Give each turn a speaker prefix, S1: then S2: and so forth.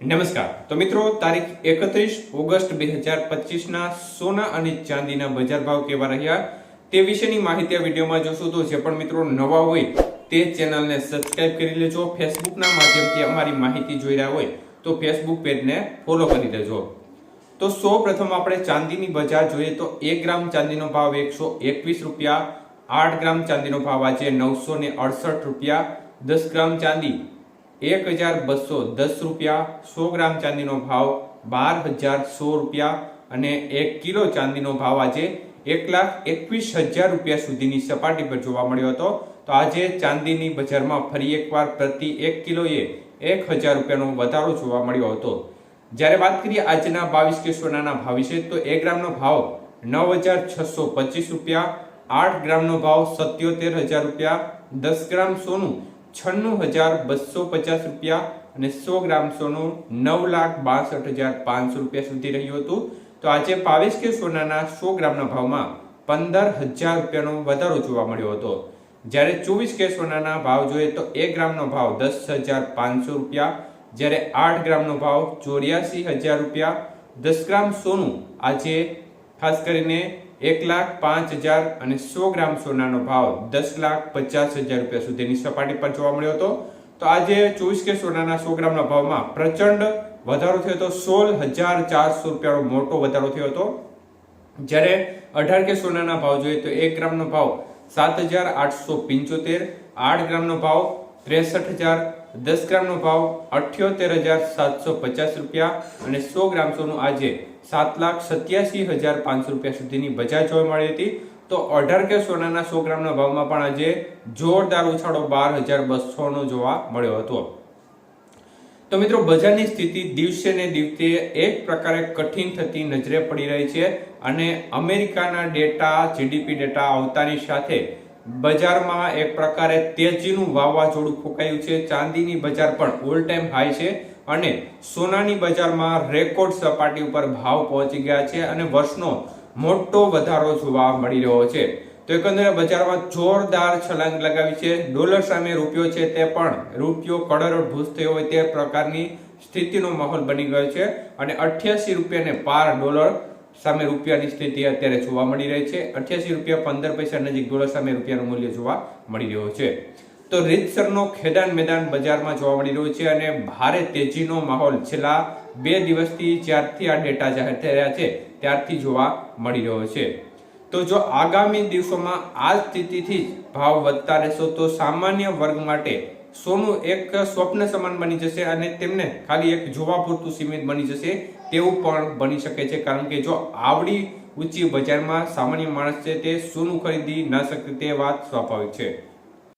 S1: નમસ્કાર. તો મિત્રો, તારીખ એકત્રીસ ઓગસ્ટ બે હજાર પચીસના સોના અને ચાંદીના બજાર ભાવ કેવા રહ્યા તે વિશેની માહિતી આ વિડીયોમાં જોશું. તો જે પણ મિત્રો નવા હોય તે ચેનલને સબસ્ક્રાઇબ કરી લેજો. ફેસબુકના માધ્યમથી અમારી માહિતી જોઈ રહ્યા હોય તો ફેસબુક પેજને ફોલો કરી દેજો તો સૌ પ્રથમ આપણે ચાંદીની બજાર જોઈએ તો એક ગ્રામ ચાંદીનો ભાવ એકસો એકવીસ રૂપિયા, આઠ ગ્રામ ચાંદીનો ભાવ આજે નવસો ને અડસઠ રૂપિયા, દસ ગ્રામ ચાંદી એક હજાર બસો દસ રૂપિયા, સો ગ્રામ ચાંદીનો ભાવ બાર હજાર સો રૂપિયા અને એક કિલો ચાંદીનો ભાવ આજે એક લાખ એકવીસ હજાર રૂપિયા સુધીની સપાટી પર જોવા મળ્યો હતો. તો આજે ચાંદીની બજારમાં ફરી એકવાર પ્રતિ એક કિલોએ એક હજાર રૂપિયાનો વધારો જોવા મળ્યો હતો. જ્યારે વાત કરીએ આજના બાવીસ કે સોનાના ભાવ વિશે, તો એક ગ્રામનો ભાવ નવ હજાર છસો પચીસ રૂપિયા, આઠ ગ્રામનો ભાવ સત્યોતેર હજાર રૂપિયા, દસ ગ્રામ સોનું છન્નું હજાર બસો પચાસ રૂપિયા અને સો ગ્રામ સોનું નવ લાખ બાસઠ હજાર પાંચસો રૂપિયા સુધી રહ્યું હતું. તો આજે બાવીસ કે સોનાના સો ગ્રામના ભાવમાં પંદર હજાર રૂપિયાનો વધારો જોવા મળ્યો હતો. જ્યારે ચોવીસ કે સોનાના ભાવ જોઈએ તો એક ગ્રામનો ભાવ દસ હજાર પાંચસો રૂપિયા, જ્યારે આઠ ગ્રામનો ભાવ ચોર્યાસી હજાર રૂપિયા. દસ ગ્રામ સોનું આજે ખાસ કરીને એક લાખ પાંચ હજાર અને સો ગ્રામ સોનાનો ભાવ દસ લાખ પચાસ હજાર રૂપિયા સુધીની સપાટી પર જોવા મળ્યો હતો. તો આજે ચોવીસ કે સોનાના સો ગ્રામના ભાવમાં પ્રચંડ વધારો થયો હતો. સોળ હજાર ચારસો રૂપિયાનો મોટો વધારો થયો હતો. જ્યારે અઢાર કે સોનાના ભાવ જોઈએ તો એક ગ્રામનો ભાવ સાત હજાર આઠસો પંચોતેર, આઠ ગ્રામનો ભાવ ત્રેસઠ હજાર દસ ગ્રામનો ભાવ અઠ્યોતેર હજાર સાતસો પચાસ રૂપિયા અને સો ગ્રામ સોનું આજે સાત લાખ સત્યાસી હજાર પાંચસો રૂપિયા સુધીની બજાર જોવા મળી હતી. તો અઢાર કે સોનાના સો ગ્રામના ભાવમાં પણ આજે જોરદાર ઉછાળો બાર હજાર બસોનો જોવા મળ્યો હતો. તો મિત્રો, બજારની સ્થિતિ દિવસે ને દિવસે એક પ્રકારે કઠિન થતી નજરે પડી રહી છે અને અમેરિકાના ડેટા, જીડીપી ડેટા આવતાની સાથે બજારમાં એક પ્રકારે તેજીનું વાવાઝોડું ફૂંકાયું છે. ચાંદીની બજાર પણ ઓલ ટાઈમ હાઈ છે અને સોનાની બજારમાં રેકોર્ડ સપાટી ઉપર ભાવ પહોંચી ગયા છે અને વર્ષનો મોટો વધારો જોવા મળી રહ્યો છે. તો એકંદરે બજારમાં જોરદાર છલાંગ લગાવી છે. ડોલર સામે રૂપિયો છે તે પણ રૂપિયો કરોડભૂત થયો હોય તે પ્રકારની સ્થિતિનો માહોલ બની ગયો છે અને અઠ્યાસી રૂપિયાને પાર ડોલર સામે રૂપિયાની સ્થિતિ અત્યારે જોવા મળી રહી છે. અઠ્યાસી રૂપિયા પંદર પૈસા નજીક ડોલર સામે રૂપિયાનું મૂલ્ય જોવા મળી રહ્યો છે. તો રીતસરનો ખેદાન મેદાન બજારમાં જોવા મળી રહ્યો છે અને ભારે તેજીનો માહોલ છેલ્લા બે દિવસથી જ્યારથી આ ડેટા જાહેર રહ્યા છે, ત્યારથી જોવા મળી રહ્યો છે. તો જો આગામી દિવસોમાં આ સ્થિતિથી જ ભાવ વધતા રહેશો, તો સામાન્ય વર્ગ માટે સોનું એક સ્વપ્ન સમાન બની જશે અને તેમને ખાલી એક જોવા પૂરતું સીમિત બની જશે તેવું પણ બની શકે છે. કારણ કે જો આવડી ઊંચી બજારમાં સામાન્ય માણસ છે તે સોનું ખરીદી ન શકે તે વાત સ્વાભાવિક છે.